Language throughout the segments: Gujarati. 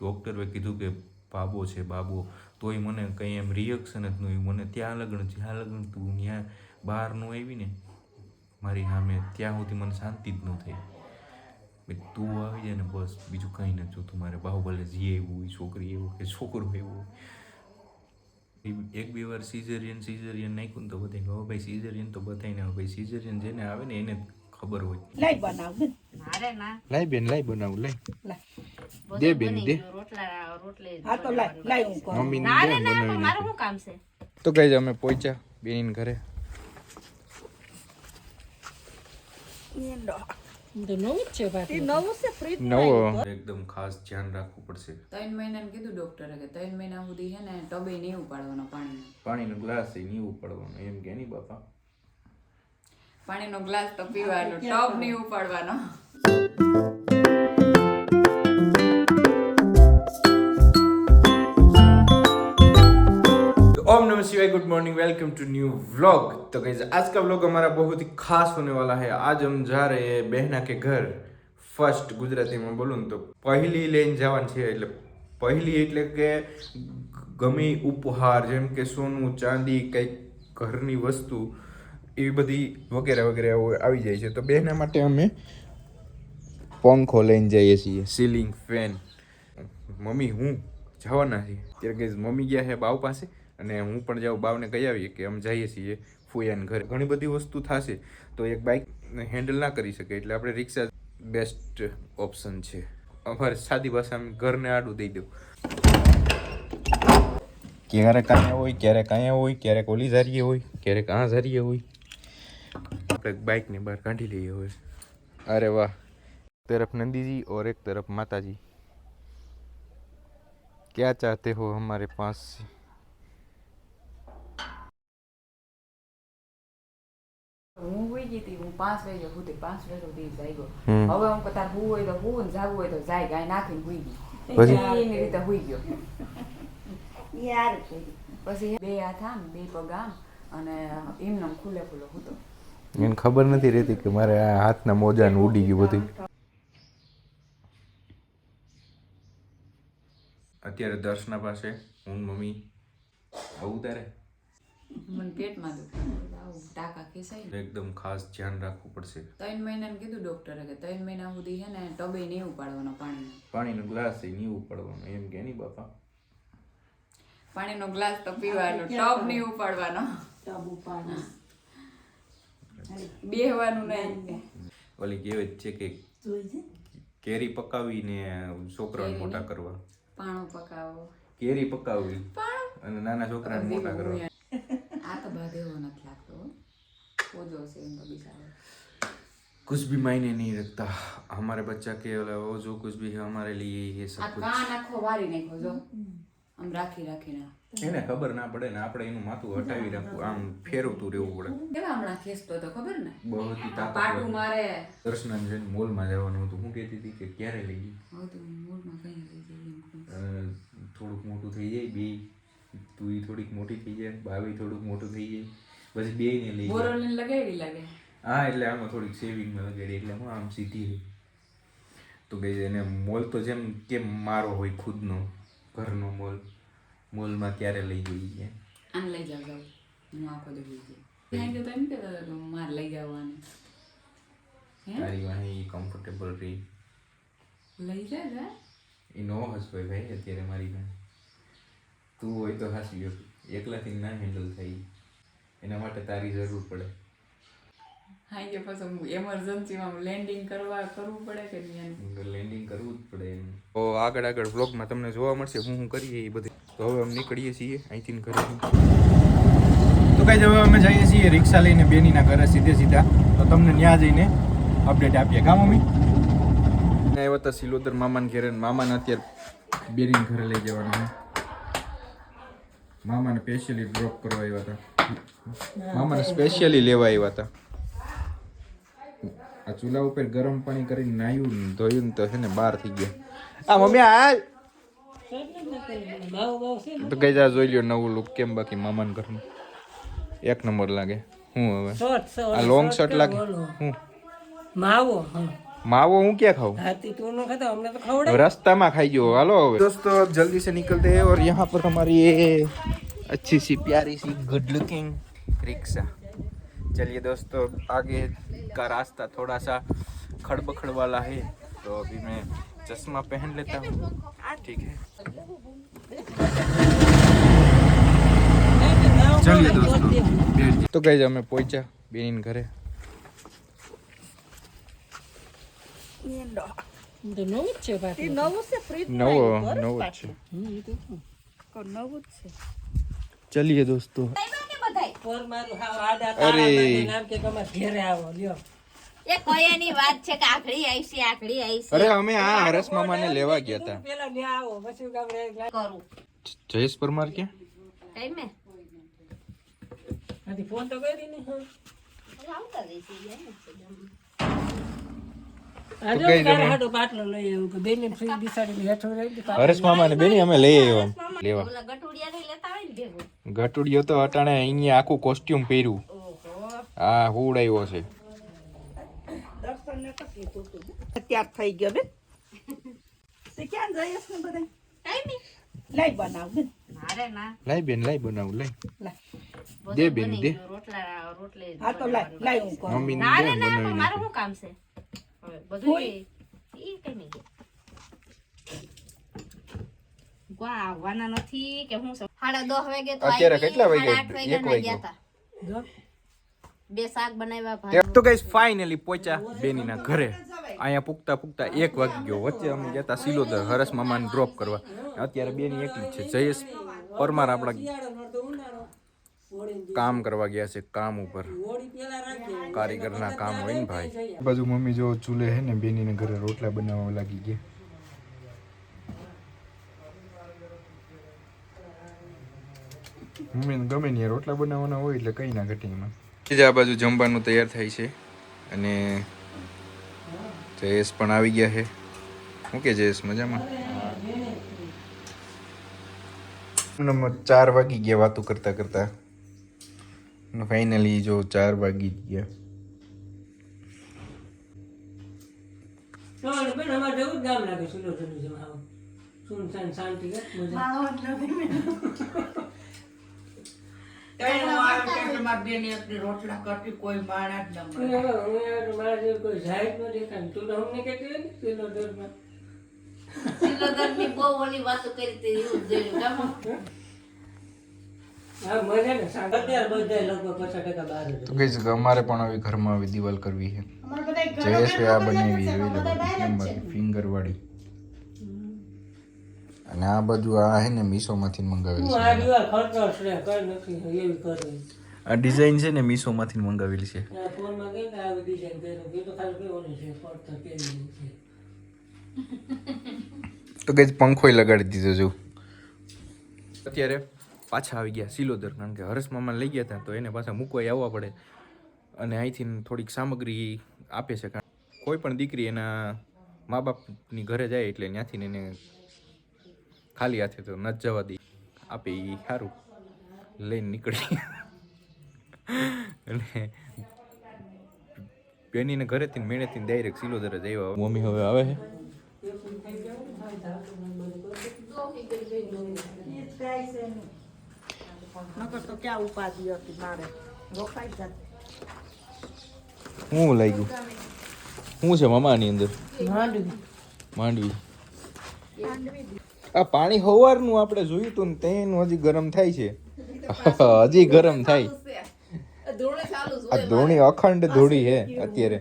ડૉક્ટરે કીધું કે બાબો છે બાબો તોય મને કંઈ એમ રિએક્શન જ નહીં મને ત્યાં લગ્ન જ્યાં લગ્ન તું ત્યાં બહાર ન આવી ને મારી સામે ત્યાં સુધી મને શાંતિ જ ન થઈ. તું આવી જાય ને બસ બીજું કંઈ નથી જોતું મારે બાહુબલે જી એવું હોય છોકરી એવું કે છોકરો એવું હોય. એક બે વાર સિઝેરિયન સિઝેરિયન નાખ્યું ને તો બધાય હવે ભાઈ સિઝેરિયન તો બધાય ને ભાઈ સિઝેરિયન જેને આવે ને એને ખબર હોય. લઈ બનાવ બેન લાઈ બેન લાઈ બનાવું લાઈ. દે બેન, દે. રોટલા રોટલી હા તો લાઈ લાઈ હું કરું. મમ્મીને ના ના મારું શું કામ છે? તો કઈ અમે પહોંચ્યા બેન ઘરે. એકદમ ખાસ ધ્યાન રાખવું પડશે. ત્રણ મહિનાને કીધું ડોક્ટરે કે ત્રણ મહિના સુધી છે ને ટબે નહીં ઉપાડવાનો પાણીનો. પાણીનો ગ્લાસ નહીં ઉપાડવાનો. એમ કે નહીં બાપા? પાણીનો ગ્લાસ તો પીવાનો ટબ નહીં ઉપાડવાનો. शिवाय good morning welcome to new vlog तो गाइस आज का व्लॉग हमारा बहुत ही खास होने वाला है आज हम जा रहे हैं बहना के घर ફર્સ્ટ ગુજરાતીમાં બોલું ને તો પહેલી લઈને જવાનું છે એટલે પહેલી એટલે કે ગમે ઉપહાર જેમ કે સોનું ચાંદી કંઈક ઘરની વસ્તુ એવી બધી વગેરે વગેરે આવી જાય છે તો બહેના માટે અમે પંખો લઈને જઈએ છીએ સીલિંગ ફેન મમ્મી હું જવાના છીએ ત્યારે કે મમ્મી ગયા છે બાવ પાસે અને હું પણ જાઉં બાવને કહી આવીએ કે અમે જઈએ છીએ ફૂયાને ઘરે ઘણી બધી વસ્તુ થશે તો એક બાઇક હેન્ડલ ના કરી શકે એટલે આપણે રિક્ષા બેસ્ટ ઓપ્શન છે અમારે સાદી ભાષામાં ઘરને આડું દઈ દઉં ક્યારેક અહીંયા હોય ક્યારેક અહીંયા હોય ક્યારેક ઓલી ઝારીએ હોય ક્યારેક આ ઝારીએ હોય આપણે બાઇકને બહાર કાઢી લઈએ હોય અરે વાહ एक तरफ नंदी जी और एक तरफ माता जी क्या चाहते हो हमारे पास से ગઈ હતી હું પાંચ વાગે સુધી પાંચ વાગે સુધી જાગ્યો હવે હું કતાર હું હોય તો હું ને જાગવું હોય તો જાય ગાય નાખીને હુઈ ગઈ એની રીતે હુઈ ગયો યાર પછી બે હાથ આમ બે પગ આમ અને એમને ખુલ્લે ખુલ્લો હતો એને ખબર નથી રહેતી કે મારે આ હાથના મોજા ઉડી ગયું બધું અત્યારે દર્શના પાસે હું મમ્મી આવું તારે મને પેટમાં ટાંકા ખેંચાય. એકદમ ખાસ ધ્યાન રાખવું પડશે. ત્રણ મહિનાને કીધું ડોક્ટરે કે ત્રણ મહિના સુધી છે ને ટબે નહીં ઉપાડવાનો પાણીનો. પાણીનો ગ્લાસ એ નહીં ઉપાડવાનો. એમ કે નહીં બાપા? પાણીનો ગ્લાસ તો પીવાનો ટબ નહીં ઉપાડવાનો. ટબ ઉપાડવાનો. બેહવાનું નહીં ઓલી કહેવત છે કે કેરી પકાવીને છોકરાઓને મોટા કરવા. પાણો પકાવો. કેરી પકાવવી અને નાના છોકરાને મોટા કરવા. આ તો બાદ એવો નથી લાગતો હો. ઓજો છે એમ તો બિચારો कुछ भी मायने नहीं रखता हमारे बच्चा के वो जो कुछ भी है हमारे लिए ये આ सब कुछ કાન આખો વારી નાખ્યો જો આમ રાખી રાખીને એને ખબર ના પડે ને આપણે એનું માથું હટાવી રાખવું આમ ફેરવતું રહેવું પડે કેવા હમણાં ખેંચતો હતો ખબર ને બહુ જ આ તાકાત પાટું મારે દર્શના જઈને મોલમાં જવાનું હતું હું કહેતી હતી કે ક્યારે લઈ ગઈ હવે તો મૂળમાં કઈ લઈ જઈએ એમ કહું. અ, થોડુંક મોટું થઈ જાય બે તું થોડીક મોટી થઈ જાય ભાભી થોડુંક મોટું થઈ જાય. પછી બે ને લઈ બોરોને લગાવી લાગે? હા એટલે આમાં થોડીક સેવિંગમાં લગાડી એટલે હું આમ સીધી રહી. તો કે એને મોલ તો જેમ કેમ મારો હોય ખુદનો ઘરનો મોલ મોલમાં ક્યારે લઈ જઈએ આમ લઈ જાવ જાવ. હું આખો દી હોઈ ગઈ ત્યાં તો એમ કે મારે લઈ જવાને. તારી વાહી કમ્ફર્ટેબલ રહી. લઈ જા જા. એ નો હસ ભાઈ અત્યારે મારી પાસે તું હોય તો હાસી. એકલાથી ના હેન્ડલ થઈ એના માટે તારી જરૂર પડે. હા કે પછી એમરજન્સીમાં લેન્ડિંગ કરવા કરવું પડે કે નહીં લેન્ડિંગ કરવું જ પડે એમ. તો આગળ આગળ વ્લોગમાં તમને જોવા મળશે. હું હું કરીએ એ બધી. તો હવે અમે નીકળીએ છીએ અહીંથી ઘરે. તો કઈ હવે અમે જઈએ છીએ રિક્ષા લઈને બેનીના ઘરે સીધે સીધા. તો તમને ત્યાં જઈને અપડેટ આપીએ. કા મમ્મી? આવ્યા હતા સિલોદર મામાને ઘરે મામાને અત્યારે બેરીને ઘરે લઈ જવાનું છે. મામાને સ્પેશિયલી ડ્રોપ કરવા આવ્યા હતા. મામાને સ્પેશિયલી લેવા આવ્યા હતા. આ ચૂલા ઉપર ગરમ પાણી કરીને નાયું ને ધોયું ને તો છે ને બહાર થઈ ગયા. આ મમ્મી હાલ. તો કઈ જા જોઈ લ્યો નવું લુક કેમ બાકી મામાન ઘરનું. એક નંબર લાગે. હું હવે? આ લોંગ શર્ટ લાગે? હું? માવો मावो हूँ क्या खाऊँ तो रास्ता में खाई जो हेलो दोस्तों अब जल्दी से निकलते हैं और यहाँ पर हमारी ये अच्छी सी प्यारी सी गुड लुकिंग रिक्शा चलिए दोस्तों आगे का रास्ता थोड़ा सा खड़बखड़ वाला है तो अभी मैं चश्मा पहन लेता हूँ ठीक है चलिए दोस्तों तो गए हमें पहुँचा बेनिन घरे તો નવું જ છે ભાઈ નવું છે ફ્રીજ નવો નવો છે હમ એ તો નવું જ છે ચલીએ દોસ્તો જયેશ પરમાર ક્યાં ફોન તો કરી ને બેને. હરેશ મામાને બેની અમે લઈ આવ્યા લેવા. ઓલા ગટુડિયા નહીં લેતા હોય ને ભેગું? ઘટુડિયો તો અટાણે અહીંયા આખું કોસ્ટ્યુમ પહેર્યું. હા હુડ આવ્યો છે. અત્યાર થઈ ગયો બેન. ક્યાં જઈશ ને બધા લાઈ બનાવ બેન. લાઈ બેન લાઈ બનાવું લાઈ. દે બેન, દે. ગયું. રોટલા રોટલી હા તો લાઈ લાઈ હું કરું. મમ્મીને દે બનાવી મારું શું કામ છે? હવે બધું એ કઈ નહીં આવવાના નથી કે હું સાડા દસ વાગે અત્યારે કેટલા સાડા એક વાગ્યાના વાગ્યો. ગયા તા. જો. બે શાક બનાવ્યા તો ગઈસ ફાઇનલી પહોંચ્યા બેનીના ઘરે. અહીંયા પૂગતા પૂગતા એક વાગી ગયો. વચ્ચે અમે ગયા હતા સિલોદર હરસ મામાને ડ્રોપ કરવા. અત્યારે બેની એકલી જ છે. જયેશ પરમાર આપણા કામ કરવા ગયા છે કામ ઉપર. કારીગરના કામ હોય ને ભાઈ. બાજુ મમ્મી જો ચૂલે હે ને બેનીને ઘરે રોટલા બનાવવા લાગી ગયા. મમ્મીને ગમે ને રોટલા બનાવવાના હોય એટલે કઈ ના ઘટી એમાં. આ બાજુ જમવાનું તૈયાર થાય છે અને જયેશ પણ આવી ગયા છે. શું કે જયેશ મજામાં? ચાર વાગી ગયા વાતો કરતા કરતા. ફાઇનલી જો ચાર વાગી ગયા. રોટલા કરતી કોઈ માણસ ન બહુ ઓલી વાતો કરી તો કઈ અમારે પણ આવી ઘરમાં આવી દિવાલ કરવી છે. જયેશ આ બનાવી એવી ફિંગર વાળી અને આ બધું આ છે ને મીશોમાંથી મંગાવેલી છે. આ દિવાલ ખર્ચો છે કઈ નથી એવી કરે આ ડિઝાઇન છે ને મીશોમાંથી મંગાવેલી કે છે તો કઈ પંખોય લગાડી દીધો છું અત્યારે? પાછા આવી ગયા સિલોદર કારણ કે હર્ષ મામા લઈ ગયા હતા તો એને પાછા મૂકવા આવવા પડે. અને અહીંથી થોડીક સામગ્રી આપે છે કારણ કોઈ પણ દીકરી એના મા બાપની ઘરે જાય એટલે ત્યાંથી એને ખાલી હાથે તો ન જવા દે. આપે એ સારું લઈને નીકળી અને બેનીને ઘરેથી મેળેથી ડાયરેક્ટ સિલોદર જ આવ્યા. મમ્મી હવે આવે છે? નકર તો ક્યાં ઉપાધિ હતી મારે? રોકાઈ જતી. શું લાગ્યું શું છે મામાની અંદર? માંડવી. માંડવી. આ પાણી હવારનું આપણે જોયું હતું ને તેનું હજી ગરમ થાય છે. હજી ગરમ થાય. આ ધોણી અખંડ ધોળી છે અત્યારે.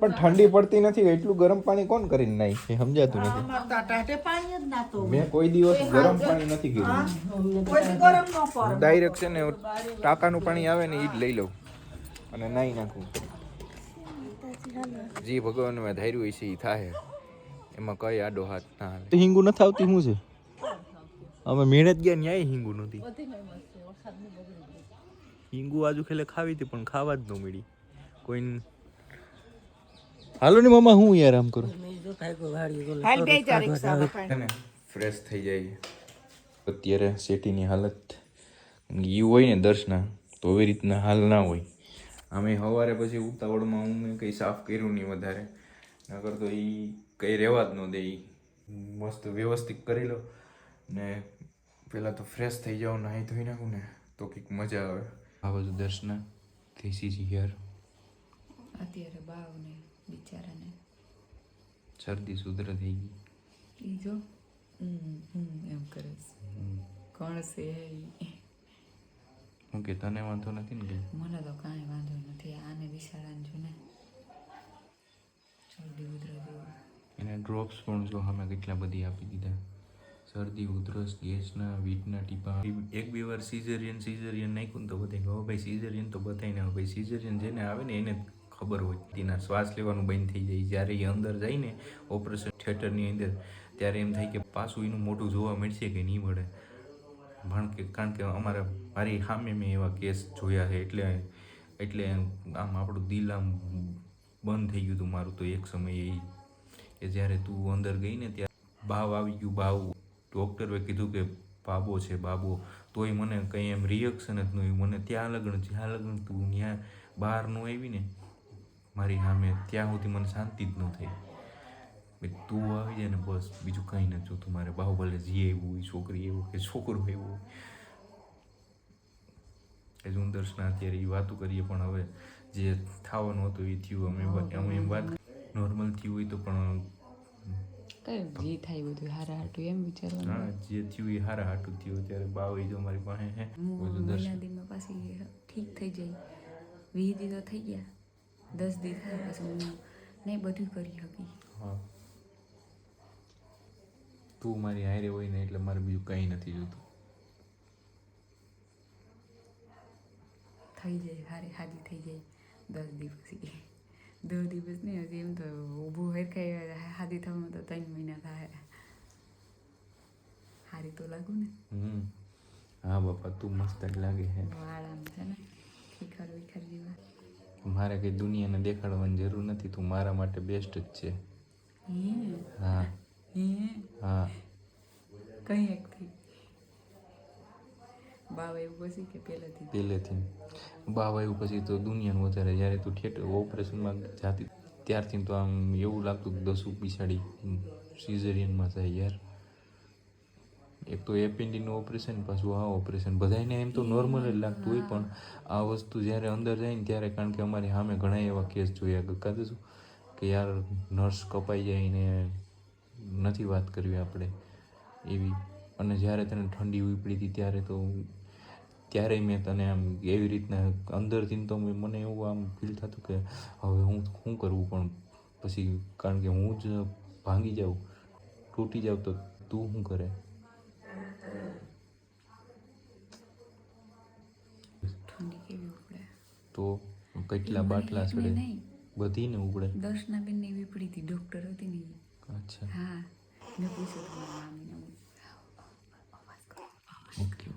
પણ ઠંડી પડતી નથી એટલું ગરમ પાણી કોણ કરીને નાય? એ સમજાતું નથી. મેં કોઈ દિવસ ગરમ પાણી નથી કર્યું કોઈ દી ગરમ ન પડે ડાયરેક્ટ છે ને ટાંકાનું પાણી આવે ને એ જ લઈ લઉં. અને નાહી નાખું. જે ભગવાન મેં ધાર્યું હોય છે એ થાય એમાં કઈ આડો હાથ ના હાલે હિંગુ નથી આવતી શું છે? અમે મેળે જ ગયા ન્યાય હિંગુ નહોતી. હિંગુ આજુ ખેલે ખાવી હતી પણ ખાવા જ ન મળી. કોઈ હાલો ને મામા હું યાર આમ કરું. હાલ બે જા રિક્ષા ફ્રેશ થઈ જાય. અત્યારે સેટીની હાલત એ હોય ને દર્શના તો એવી રીતના હાલ ના હોય. અમે સવારે પછી ઉતાવળમાં હું કંઈ સાફ કર્યું નહીં વધારે. નગર તો એ કંઈ રહેવા જ ન દે એ મસ્ત વ્યવસ્થિત કરી લો. ને પહેલાં તો ફ્રેશ થઈ જાઓ નાહી ધોઈ નાખું ને તો કંઈક મજા આવે. આ બધું દર્શના થઈ સી હિયર અત્યારે બાવને બિચારાને. શરદી સુધર થઈ ગઈ. એ જો એમ કરે કોણ છે હું કે તને વાંધો નથી ને મને તો કાંઈ વાંધો નથી આને વિશાળાને જો ને. શરદી ઉધર એને ડ્રોપ્સ પણ જો અમે કેટલા બધી આપી દીધા. શરદી ઉધરસ ગેસના વીટના ટીપા. એક બે વાર સિઝરિયન સિઝેરિયન નાખ્યું ને તો બધાને હવે ભાઈ સિઝરિયન તો બધાને હવે ભાઈ સિઝરિયન જેને આવે ને એને ખબર હોય, તેના શ્વાસ લેવાનું બંધ થઈ જાય. જ્યારે એ અંદર જઈને ઓપરેશન થિયેટરની અંદર, ત્યારે એમ થાય કે પાછું એનું મોઢું જોવા મળશે કે નહીં મળે. પણ કે, કારણ કે અમારા મારી સામે મેં એવા કેસ જોયા છે, એટલે એટલે આમ આપણું દિલ આમ બંધ થઈ ગયું હતું મારું તો એક સમયે એ, કે જ્યારે તું અંદર ગઈ ને ત્યારે ભાવ આવી ગયું, ભાવ. ડૉક્ટરે કીધું કે બાબો છે, બાબો. તોય મને કંઈ એમ રિએક્શન જ નહીં મને ત્યાં લગ્ન, જ્યાં લગ્ન તું ત્યાં બહાર ન આવી મારી સામે ત્યાં સુધી મને શાંતિ જ ન થઈ. કે તું આવી જાય ને બસ બીજું કંઈ નથી જોતું મારે. બાહુબલે જી એવું હોય છોકરી એવું કે છોકરો એવું હોય. એ જ હું દર્શના અત્યારે એ વાતો કરીએ પણ હવે જે થવાનું હતું એ થયું. અમે અમે એમ વાત નોર્મલ થયું હોય તો પણ કઈ જે થાય બધું હારા હાટું એમ વિચારવાનું? હા જે થયું એ હારા હાટું થયું. ત્યારે બાવ જો મારી પાસે હે. બધું દર્શન. પાછી ઠીક થઈ જાય દી તો થઈ ગયા. દસ દિવસ પછી હું નહીં બધું કરી શકી હા. તું મારી હારે હોય ને એટલે મારે બીજું કંઈ નથી જોતું. થઈ જાય હારે હાજી થઈ જાય. દસ દિવસ દસ દિવસ નહીં હજી એમ તો ઊભું હેરખાઈ હાજી થવામાં તો ત્રણ મહિના થાય. હારી તો લાગુ ને. હા બાપા તું મસ્ત લાગે છે વાળ આમ છે ને. ખીખર વિખર જેવા. મારે કઈ દુનિયાને દેખાડવાની જરૂર નથી તું મારા માટે બેસ્ટ જ છે. હે? હા. કઈ એકથી બાવ પછી કે પહેલેથી? પહેલેથી. બાવ આવ્યું પછી તો દુનિયાનું વધારે. જ્યારે તું થિયેટર ઓપરેશનમાં જાતી ત્યારથી તો આમ એવું લાગતું કે દસું પીછાડી સિઝરિયનમાં થાય યાર. એક તો એપેન્ડિકનું ઓપરેશન પાછું આ ઓપરેશન બધાને એમ તો નોર્મલ જ લાગતું હોય, પણ આ વસ્તુ જ્યારે અંદર જાય ને ત્યારે કારણ કે અમારી સામે ઘણા એવા કેસ જોયા. કાં શું કે યાર નર્સ કપાઈ જાય ને નથી વાત કરવી આપણે એવી. અને જ્યારે તને ઠંડી ઉપડી હતી ત્યારે તો ત્યારે મેં તને આમ એવી રીતના અંદરથી તો મને એવું આમ ફીલ થતું કે હવે હું શું કરવું? પણ પછી કારણ કે હું જ ભાંગી જાઉં, તૂટી જાઉં તો તું શું કરે? તો કેટલા બાટલા સડે? બધી ને ઉગડે? દર્શના બેન ને એવી પડી હતી ડોક્ટર હતી ને અચ્છા. હા. મેં પૂછ્યું તમારા મારા મામીને. ઓકે